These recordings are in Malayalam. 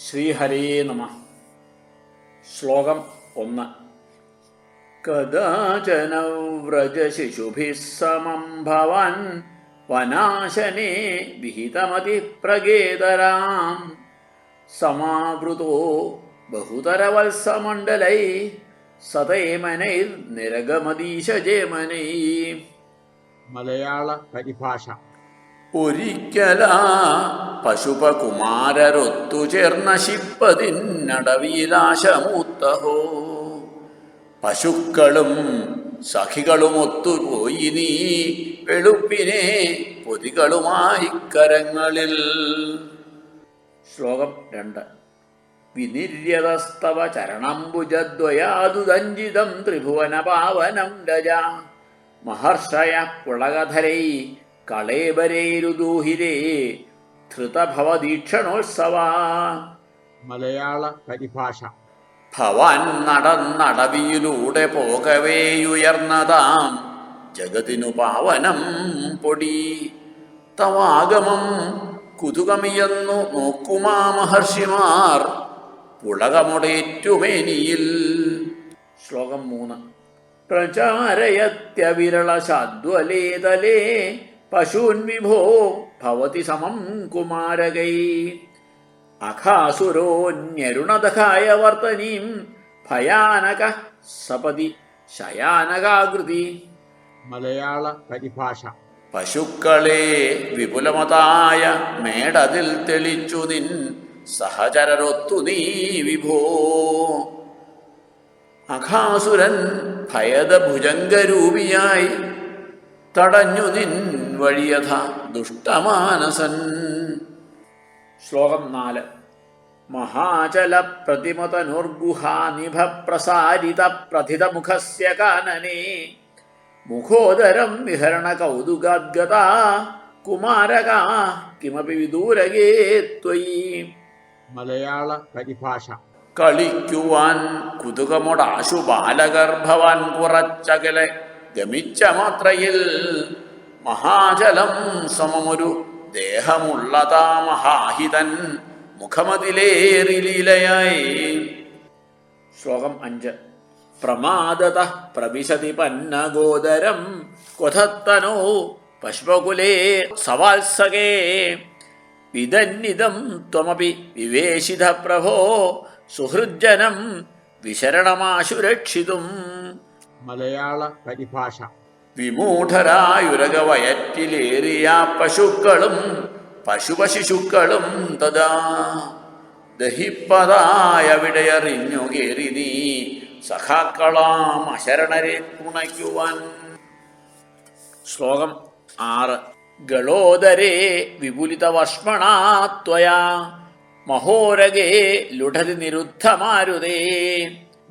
ശ്രീഹരേ നമ. ശ്ലോകം ഒന്ന്. കഥാചന വ്രജശിശുഭിः സമം ഭവൻ വനാശനെ വിഹിതമതി പ്രഗേതരാം സമാവൃതോ ബഹുതരവത്സമണ്ഡലൈ സതേമനൈർ നിരഗമതീശജേമനൈ. മലയാള പരിഭാഷ. ഒരിക്കലാ പശുപകുമാരരൊത്തു ചേർന്ന ശിപ്പതിന്നടവിലാശമൂത്തഹോ പശുക്കളും സഖികളും ഒത്തുപോയി നീ വെളുപ്പിനെ പൊതികളുമായി കരങ്ങളിൽ. ശ്ലോകം രണ്ട്. വിനിര്യതസ്തവ ചരണംബുജദ്വയാതുദഞ്ചിതം ത്രിഭുവന പാവനം രജ മഹർഷയ പുളകധരൈ കളേബരേരുദൂഹിരേ ധൃതഭവദീക്ഷണോത്സവ മലയാള പരിഭാഷ. ഭവാൻ നടന്നടവിയിലൂടെ പോകവേയുയർന്നതാം. ജഗതിനു പാവനം പൊടി. തവാഗമം കുതുകമിയെന്നു നോക്കുമാ മഹർഷിമാർ. പുളകമുടേറ്റുമേനിയിൽ. ശ്ലോകം മൂന്ന്. പ്രചാരയത്യവിരള ശാദ്വലേതലേ പശൂൻ വിഭോ ഭവതി സമം കുമാരകൈ. അഖാസുരോന്യരുണദഖായ വർത്തനീം ഭയാനക സപതി ശയാനകാകൃതി. മലയാള പരിഭാഷ. പശുക്കളെ വിപുലമതായ മേടതിൽ തെളിച്ചു നിൻ സഹചരരൊത്തു നീ വിഭോ. അഖാസുരൻ ഭയദഭുജംഗരൂപിയായി തടഞ്ഞു നിൻ വഴിയഥ ദുഷ്ടമാനസൻ. ശ്ലോകം നാല്. മഹാചല പ്രതിമതനുർഗുഹാനിഭ പ്രസാരിത പ്രഥിത മുഖസ്യ കാനനെ മുഖോദരം വിഹരണ കൗതുകാദ്ഗത കുമാരക കിമപി വിദൂരകേ ത്വയി. മലയാള പരിഭാഷ കളിക്കുവാൻ കുതുകമുടാശു ബാലഗർഭവാൻ കുറച്ചകലെ. ഗമിച്ച മാത്രയിൽ മഹാജലം സമമൊരു ദേഹമുള്ളതാ മഹാഹിതൻ മുഖമതിലേറി ലീലയായി. ശ്ലോകം അഞ്ച്. പ്രമാദത പ്രവിശതി പന്നഗോദരം കൊഥത്തനോ പശ്വകുലേ സവാത്സകേ. വിദന്നിതം ത്വമപി വിവേശിത പ്രഭോ സുഹൃജ്ജനം വിശരണമാശുരക്ഷിതും. മലയാള പരിഭാഷ. വിമൂഢരായുരകവയറ്റിലേറിയ പശുക്കളും പശുപശിശുക്കളും തഥാ ദഹിപ്പതായ വിടയറിഞ്ഞു കേറി നീ സഖാക്കളാം അശരണരെ തുണയ്ക്കുവാൻ. ശ്ലോകം ആറ്. ഗളോദരേ വിപുലിത വഷ്മണാത്വയാ മഹോരകേ മഹോരഗേ ലുഠതി നിരുദ്ധമാരുതേ.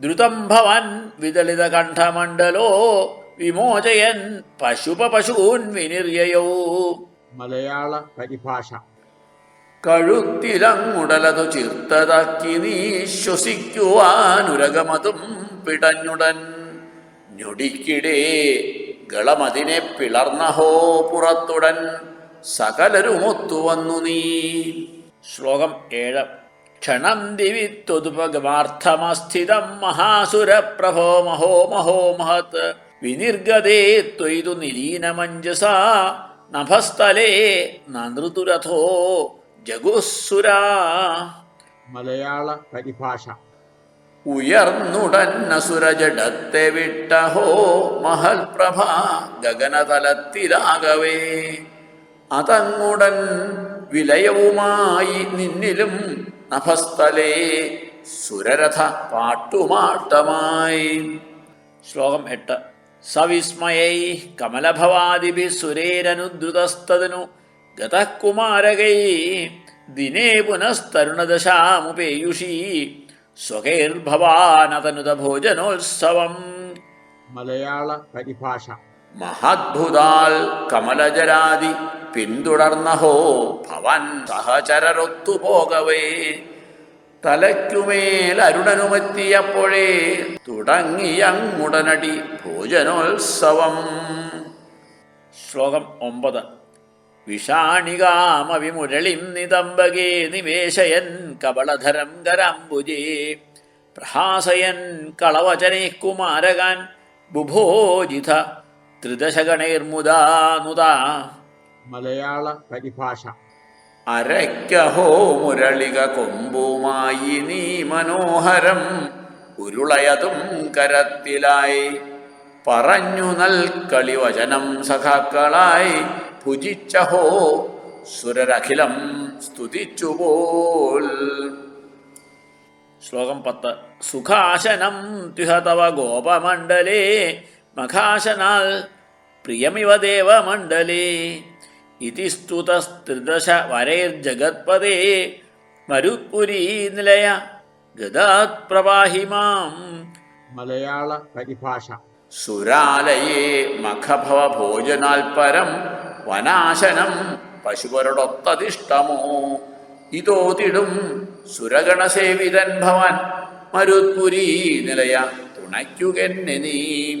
ദ്രുതം ഭവൻ വിദളിത കണ്ഠമണ്ഡലോ വിമോചയൻ പശുപശൂൻ വിനിർയയോ മലയാള പരിഭാഷ. കഴുത്തിലങ്ങുടലതു ചിർത്തതാക്കി നീ ശ്വസിക്കുവാനുരകമതും പിടഞ്ഞുടൻ. ഞൊടിക്കിടേ ഗളമതിനെ പിളർന്നഹോ പുറത്തുടൻ. സകലരുമൊത്തുവന്നു നീ. ശ്ലോകം ഏഴ്. ക്ഷണം ദിവി ത്വതുപഗമാർത്ഥമസ്ഥിതം മഹാസുരപ്രഭോ മഹോ മഹോ മഹത്. വിനിർഗതേ ത്വയിതു നിലീനമഞ്ജസ നഭസ്ഥലേ നൃതുരഥോ ജഗുസുരാ മലയാള പരിഭാഷ. ഉയർന്നുടന്നസുരജടത്തെ വിട്ടഹോ മഹൽപ്രഭ ഗഗനതലത്തിലാകവേ. അതങ്ങുടൻ വിലയവുമായി നിന്നിലും നഭസ്ഥലേ സുരരഥ പാട്ടുമാട്ടമായി. ശ്ലോകം എട്ട്. സവിസ്മയൈ കമലഭവാദിഭി സുരേരനുദ്രുതസ്തതിനു ഗതകുമാരകൈ ദിനേ പുനസ്തരുണദശാമുപേയുഷീ സ്വകൈർഭവാനതനുത ഭോജനോത്സവം. മലയാള പരിഭാഷ. മഹദ്ഭുതാൽ കമലജരാതി പിന്തുടർന്നഹോ ഭവൻ സഹചരൊത്തുപോകവേ തലയ്ക്കുമേൽ അരുണനുമെത്തിയപ്പോഴേ തുടങ്ങിയങ്ങുടനടി ഭോജനോത്സവം. ശ്ലോകം ഒമ്പത്. വിഷാണികാമവിമുരളിം നിതംബകേ നിവേശയൻ കപളധരം കരാംബുജേ. പ്രഹാസയൻ കളവചനേ കുമാരകാൻ ബുഭോജിത ത്രിദശഗണൈർമുദാ നുദാ. മലയാള പരിഭാഷ. അരയ്ക്കഹോ മുരളിക കൊമ്പുമായി നീ മനോഹരം ഉരുളയതും കരത്തിലായി. പറഞ്ഞു നൽകളി വചനം സഖാക്കളായി. ഭുജിച്ചഹോ സുരരഖിലം സ്തുതിച്ചുപോൽ. ശ്ലോകം പത്ത്. സുഖാശനം ത്യുഹ തവ ഗോപമണ്ഡലേ മഖാശനാൽ പ്രിയമിവ ദേവമണ്ഡലേ. ഇതി സ്തുതസ്ത്രിദശ വരൈർജഗത്പദേ മരുപുരീ നിലയ ഗതാത് പ്രവാഹി മാം. മലയാള പരിഭാഷ. സുരാലയേ മഖഭവ ഭോജനാൽ പരം വനാശനം പശുവരോടൊത്തതിഷ്ടമോ. ഇതോതിടും സുരഗണസേവിതൻ ഭവൻ. മരുത്പുരീ നിലയ തുണയ്ക്കുകെന്നെ നീ.